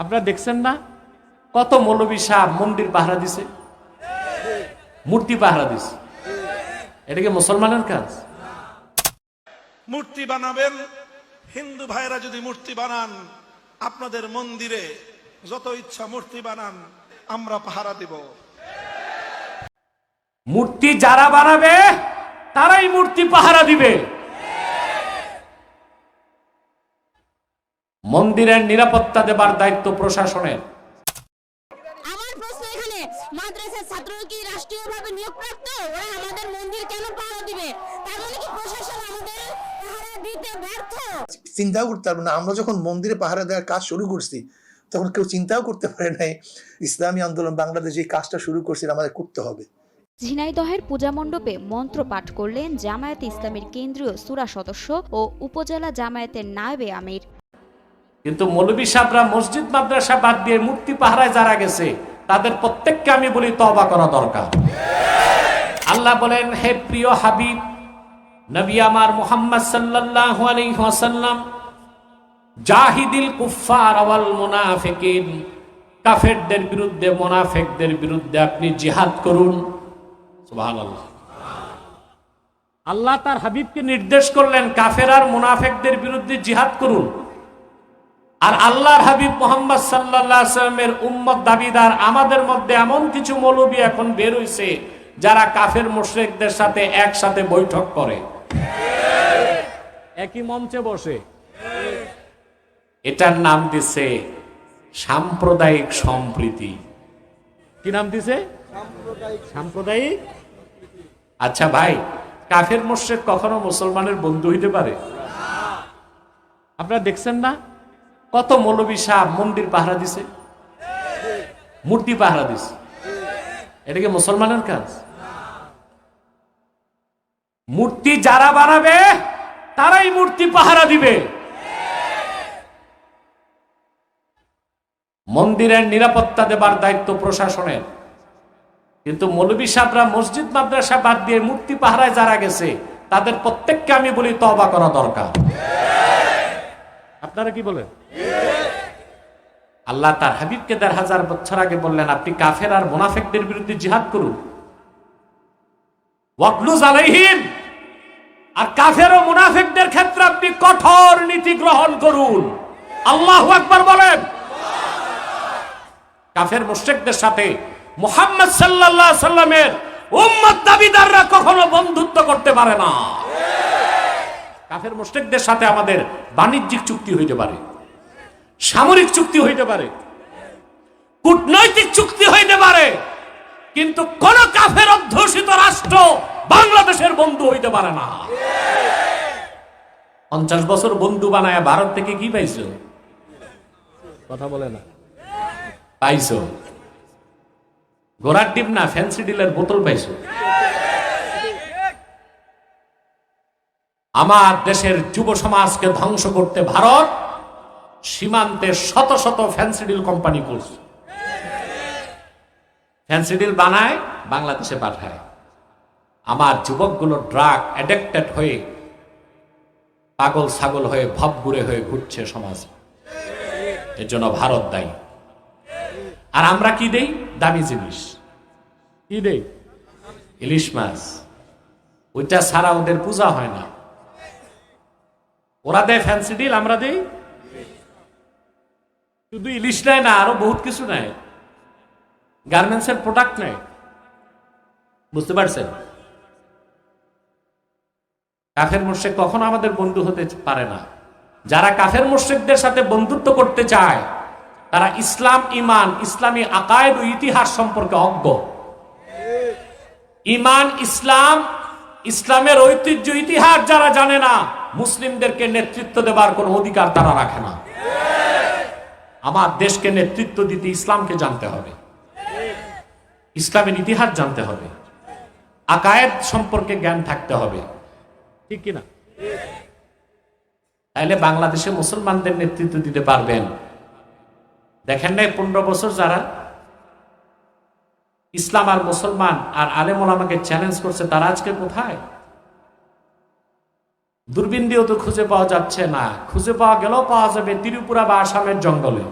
আপনারা দেখছেন না? কত মৌলবী সাহ মন্দির পাহারা দিছে? মূর্তি পাহারা দিছে। এটা কি মুসলমানের কাজ? মূর্তি বানাবেন। হিন্দু ভাইরা যদি মূর্তি বানান আপনাদের মন্দিরে যত ইচ্ছা মূর্তি বানান আমরা পাহারা দিব। মূর্তি যারা বানাবে তারাই মূর্তি পাহারা দিবে। মন্দিরের নিরাপত্তা দেবার দায়িত্ব প্রশাসনের। আমার প্রশ্ন এখানে মাদ্রাসার ছাত্র কি রাষ্ট্রীয়ভাবে নিয়োগপ্রাপ্ত? ওরা আমাদের মন্দির কেন পাহারা দিবে? তার মানে কি প্রশাসন আমাদের পাহারা দিতে ব্যর্থ? চিন্তাও করতে পারব না। আমরা যখন মন্দিরে পাহারা দেওয়ার কাজ শুরু করছি তখন কেউ চিন্তাও করতে পারে নাই ইসলামী আন্দোলন বাংলাদেশ এই কাজটা শুরু করছে আমাদের করতে হবে। ঝিনাইদহের পূজা মণ্ডপে মন্ত্র পাঠ করলেন জামায়াতে ইসলামের কেন্দ্রীয় সুরা সদস্য ও উপজেলা জামায়াতের নায়েবে আমির। কিন্তু মৌলবী সাহরা মসজিদ মাদ্রাসা বাদ দিয়ে মূর্তি পাহারায় যারা গেছে, তাদের প্রত্যেককে আমি বলি তবা করা দরকার। আল্লাহ বলেন, হে প্রিয় হাবিব, নবী আমার মুহাম্মদ সাল্লাল্লাহু আলাইহি ওয়াসাল্লাম, জাহিদিল কুফার ওয়াল মুনাফিকিন, কাফেরদের বিরুদ্ধে, মুনাফিকদের বিরুদ্ধে আপনি জিহাদ করুন। আল্লাহ তার হাবিবকে নির্দেশ করলেন, কাফের আর মুনাফেকদের বিরুদ্ধে জিহাদ করুন। আর আল্লাহর হাবিব মোহাম্মদ সাল্লাহ সাল্লামের উম্মত দাবিদার আমাদের মধ্যে এমন কিছু মৌলবী এখন বের হইছে যারা কাফের মুশরিকদের সাথে একসাথে বৈঠক করে। একই মঞ্চে বসে। এটার নাম দিছে সাম্প্রদায়িক সম্প্রীতি। কি নাম দিছে? সাম্প্রদায়িক। আচ্ছা ভাই কাফের মুশরিক কখনো মুসলমানের বন্ধু হইতে পারে? আপনারা দেখছেন না? কত মৌলবী সাহ মন্দির পাহারা দিছে? মূর্তি পাহারা দিছে। এটা কি মুসলমানের কাজ? মূর্তি যারা বানাবে, তারাই মূর্তি পাহারা দিবে। মন্দিরের নিরাপত্তা দেবার দায়িত্ব প্রশাসনের। কিন্তু মৌলবী সাহরা মসজিদ মাদ্রাসা বাদ দিয়ে মূর্তি পাহারায় যারা গেছে, তাদের প্রত্যেককে আমি বলি তবা করা দরকার। আপনারা কি বলেন? আল্লাহ তার হাবিবকে দেড় হাজার বছর আগে বললেন, আপনি কাফের আর মোনাফেকদের বিরুদ্ধে জিহাদ করুন। আর কাফের ও মুনাফিকদের ক্ষেত্রে আপনি কঠোর নীতি গ্রহণ করুন। আল্লাহ আকবার বলেন। কাফের মুশরিকদের সাথে মোহাম্মদ আলাইহি সাল্লামের উম্মত দাবিদাররা কখনো বন্ধুত্ব করতে পারে না। কাফের মুশরিকদের সাথে আমাদের বাণিজ্যিক চুক্তি হইতে পারে সামরিক চুক্তি হইতে পারে কূটনৈতিক চুক্তি হইতে পারে কিন্তু কোন কাফের অধ্যুষিত রাষ্ট্র বাংলাদেশের বন্ধু হইতে পারে না। পঞ্চাশ বছর বন্ধু বানায় ভারত থেকে কি পাইছো? কথা বলে না। পাইছো। গোড়ার টিপ না ফ্যান্সি ডিলের বোতল পাইছো? আমার দেশের যুব সমাজকে ধ্বংস করতে ভারত সীমান্তে শত শত ফ্যান্সিডিল কোম্পানি করছে। ফ্যান্সিডিল বানায়, বাংলাদেশে পাঠায়। আমার যুবকগুলো ড্রাগ অ্যাডিক্টেড হয়ে পাগল ছাগল হয়ে ভব ঘুরে হয়ে ঘুরছে সমাজ। এর জন্য ভারত দায়ী। আর আমরা কি দেই? দামি জিনিস। কি দেই? ইলিশ মাছ। ওইটা ছাড়া ওদের পূজা হয় না। ওরা দেয় ফ্যান্সি ডিল আমরা দেই। শুধু ইলিশ নেয় না, আরও বহুত কিছু নেয়। গার্মেন্টস এর প্রোডাক্ট নেয়। বুঝতে পারছেন? কাফের মোর্শেক কখনো আমাদের বন্ধু হতে পারে না। যারা কাফের মোর্শেকদের সাথে বন্ধুত্ব করতে চায়, তারা ইসলাম ইমান, ইসলামী আকায়েদ ও ইতিহাস সম্পর্কে অজ্ঞ। ইমান, ইসলাম, ইসলামের ঐতিহ্য, ইতিহাস যারা জানে না, মুসলিমদেরকে নেতৃত্ব দেবার কোনো অধিকার তারা রাখে না। আমার দেশকে নেতৃত্ব দিতে ইসলামকে জানতে হবে। ইসলামের ইতিহাস জানতে হবে। আকায়েদ সম্পর্কে জ্ঞান থাকতে হবে। ঠিক কিনা? তাইলে বাংলাদেশে মুসলমানদের নেতৃত্ব দিতে পারবেন। দেখেন নাই পনেরো বছর যারা ইসলাম আর মুসলমান আর আলেমুল আমাকে চ্যালেঞ্জ করছে, তারা আজকে কোথায়? দূরবীন দিয়েও তো খুঁজে পাওয়া যাচ্ছে না। খুঁজে পাওয়া গেলেও পাওয়া যাবে ত্রিপুরা বা আসামের জঙ্গলে।